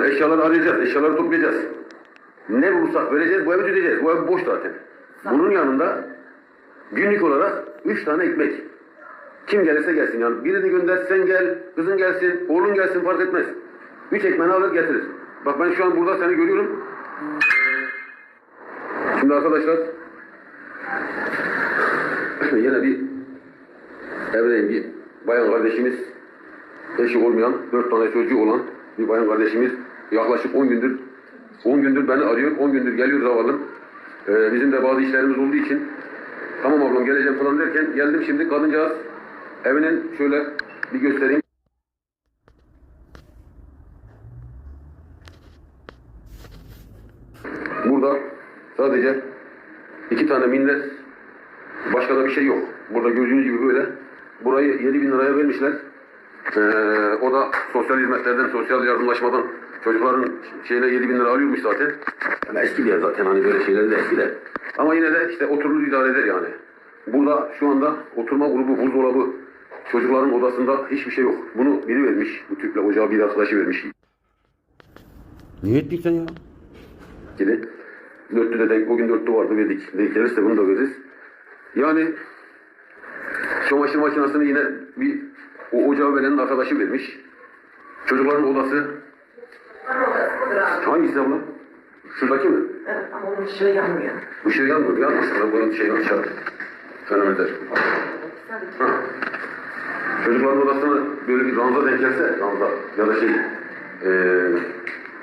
Yani eşyaları arayacağız, eşyaları toplayacağız. Ne bulursak vereceğiz, bu evi düzeceğiz. Bu ev boş zaten. Bunun yanında günlük olarak üç tane ekmek. Kim gelirse gelsin yani. Birini gönder, sen gel, kızın gelsin, oğlun gelsin fark etmez. Üç ekmeğini alır getirir. Bak ben şu an burada seni görüyorum. Şimdi arkadaşlar yine bir evdeyim bir bayan kardeşimiz eşi olmayan, dört tane çocuğu olan bir bayan kardeşimiz yaklaşık 10 gündür 10 gündür beni arıyor, 10 gündür geliyor zavallım. Ee, bizim de bazı işlerimiz olduğu için tamam ablam geleceğim falan derken geldim şimdi kadıncağız evinin şöyle bir göstereyim. Burada sadece iki tane minder başka da bir şey yok. Burada gördüğünüz gibi böyle burayı 7 bin liraya vermişler. Ee, o da sosyal hizmetlerden, sosyal yardımlaşmadan çocukların şeyine 7 bin lira alıyormuş zaten. Yani eski bir yer zaten hani böyle şeyler de eski de. Ama yine de işte oturulur idare eder yani. Burada şu anda oturma grubu, buzdolabı, çocukların odasında hiçbir şey yok. Bunu biri vermiş. Bu tüple ocağı bir arkadaşı vermiş. Niye ettik sen ya? Yine dörtlü de denk, o gün dörtlü vardı verdik. Denk gelirse bunu da veririz. Yani çamaşır makinesini yine bir ocağı verenin arkadaşı vermiş. Çocukların odası hangisi abla? Şuradaki mi? Evet ama onun ışığı yanmıyor. Işığı yanmıyor. Yanmasın. Bunun şeyini açar. Fenomenler. Hah. Çocukların odasına böyle bir ranza denk gelse, ranza ya da şey, eee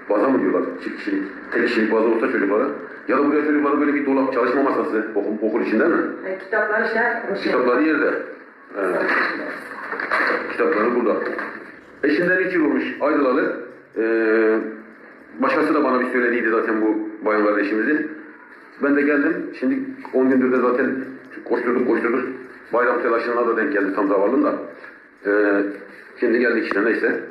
baza mı diyorlar, çift kişilik, tek kişilik baza olsa çocuklara. Ya da buraya çocuklara böyle bir dolap, çalışma masası, okul, okul içinde mi? E, kitaplar işte. şey- Kitapları yerde. Evet. Kitapları burada. Eşinden üç yıl olmuş ayrılalı. Ee, başkası da bana bir söylediydi zaten bu bayan kardeşimizin. Ben de geldim. Şimdi 10 gündür de zaten koşturduk koşturduk. Bayram telaşına da denk geldi tam zavallım da. Ee, şimdi geldik işte neyse.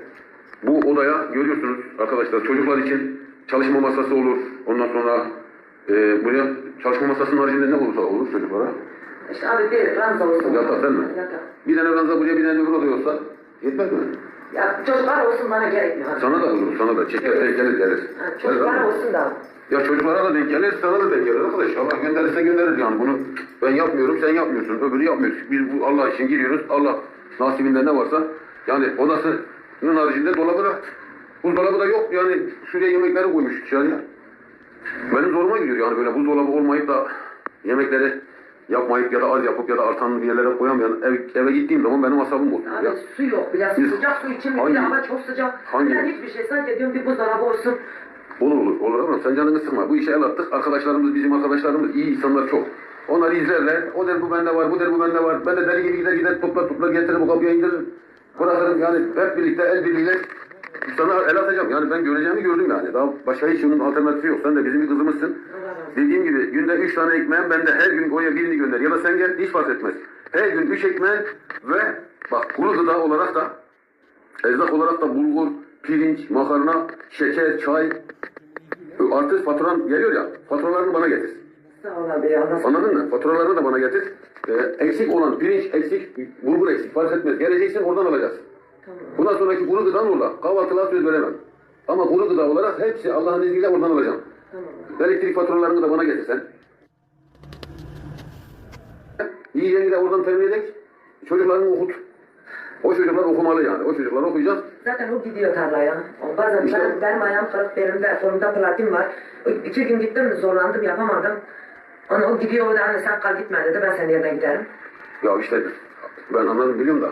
Bu odaya görüyorsunuz arkadaşlar çocuklar için çalışma masası olur. Ondan sonra e, buraya çalışma masasının haricinde ne olursa olur çocuklara. İşte abi bir ranza olsun. Yatak değil mi? Yatak. Bir tane ranza buraya bir tane öbür odaya olsa yetmez mi? Ya çocuklar olsun bana gerekmiyor. Sana da olur, sana da. Çeker denk gelir gelir. Ha, çocuklar olsun da. Ya çocuklara da denk gelir, sana da denk gelir arkadaş. Allah gönderirse gönderir yani bunu. Ben yapmıyorum, sen yapmıyorsun. Öbürü yapmıyor. Biz bu Allah için giriyoruz. Allah nasibinde ne varsa. Yani odasının haricinde dolabı da buzdolabı da yok. Yani şuraya yemekleri koymuş dışarıya. Benim zoruma gidiyor yani böyle buzdolabı olmayıp da yemekleri yapmayıp ya da az yapıp ya da artan bir yerlere koyamayan ev, eve gittiğim zaman benim asabım bozuluyor. Abi Ya. su yok. Biraz Biz- sıcak su mi? Hangi- hava çok sıcak. Hangi- Ben hiçbir şey. Sadece diyorum bir buzdolabı olsun. Olur olur olur ama sen canını sıkma. Bu işe el attık. Arkadaşlarımız bizim arkadaşlarımız iyi insanlar çok. Onları izlerler. O der bu bende var, bu der bu bende var. Ben de deli gibi gider gider toplar toplar getirir bu kapıya indirir. Bırakırım yani hep birlikte el birliğiyle sana el atacağım. Yani ben göreceğimi gördüm yani. Daha başka hiç onun alternatifi yok. Sen de bizim bir kızımızsın. Dediğim gibi günde üç tane ekmeğim bende her gün oraya birini gönder. Ya da sen gel hiç fark etmez. Her gün üç ekmeğin ve bak kuru gıda olarak da erzak olarak da bulgur, pirinç, makarna, şeker, çay, Artı faturan geliyor ya, faturalarını bana getir. Anladın mı? Faturalarını da bana getir. Ee, eksik olan pirinç eksik, bulgur eksik fark etmez. Geleceksin oradan alacağız. Bundan sonraki kuru gıdan orada. Kahvaltılığa söz veremem. Ama kuru gıda olarak hepsi Allah'ın izniyle oradan alacağım. Tamam. Elektrik faturalarını da bana getirsen. Yiyeceğini de oradan temin edek. Çocuklarını okut. O çocuklar okumalı yani. O çocuklar okuyacak. Zaten o gidiyor tarlaya. O Bazen İşte- ben, benim ayağım kırık, belimde, kolumda platin var. İki gün gittim, zorlandım, yapamadım. Onu o gidiyor, o da hani sen kal gitme dedi, ben senin yerine giderim. Ya işte ben anladım biliyorum da